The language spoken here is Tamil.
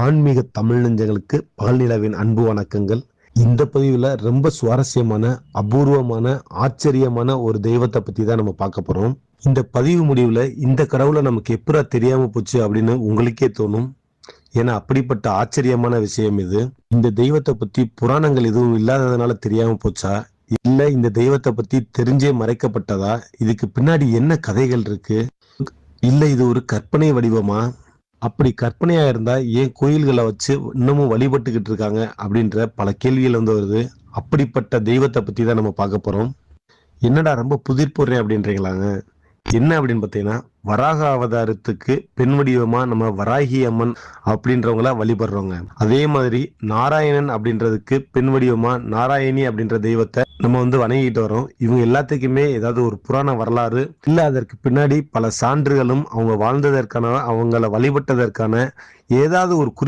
ஆன்மீக தமிழ் நெஞ்சங்களுக்கு பகல் நிலவின் அன்பு வணக்கங்கள். இந்த பதிவில் ரொம்ப சுவாரஸ்யமான அபூர்வமான ஆச்சரியமான ஒரு தெய்வத்தை பத்தி தான் நம்ம பார்க்க போறோம். இந்த பதிவு முடிவுல இந்த கடவுளை நமக்கு எப்படா தெரியாம போச்சு அப்படின்னு உங்களுக்கே தோணும். ஏன்னா அப்படிப்பட்ட ஆச்சரியமான விஷயம் இது. இந்த தெய்வத்தை பத்தி புராணங்கள் எதுவும் இல்லாததுனால தெரியாம போச்சா? இல்ல இந்த தெய்வத்தை பத்தி தெரிஞ்சே மறைக்கப்பட்டதா? இதுக்கு பின்னாடி என்ன கதைகள் இருக்கு? இல்ல இது ஒரு கற்பனை வடிவமா? அப்படி கற்பனையாக இருந்தால் ஏன் கோயில்களை வச்சு இன்னமும் வழிபட்டுக்கிட்டு இருக்காங்க அப்படின்ற பல கேள்விகள் வந்து வருது. அப்படிப்பட்ட தெய்வத்தை பற்றி தான் நம்ம பார்க்க போகிறோம் என்னடா ரொம்ப புதிர் போடுறேன் அப்படின்றீங்களாங்க? என்ன அப்படின்னு பார்த்தீங்கன்னா வராக அவதாரத்துக்கு பெண் வடிவமா நம்ம வராகி அம்மன் அப்படின்றவங்கள வழிபடுறோங்க அதே மாதிரி நாராயணன் அப்படின்றதுக்கு பெண் வடிவமா நாராயணி அப்படின்ற தெய்வத்தை நம்ம வந்து வணங்கிட்டு வரோம். இவங்க எல்லாத்துக்குமே ஏதாவது ஒரு புராண வரலாறு இல்லை அதற்கு பின்னாடி பல சான்றுகளும் அவங்க வாழ்ந்ததற்கான அவங்கள வழிபட்டதற்கான ஏதாவது ஒரு குறி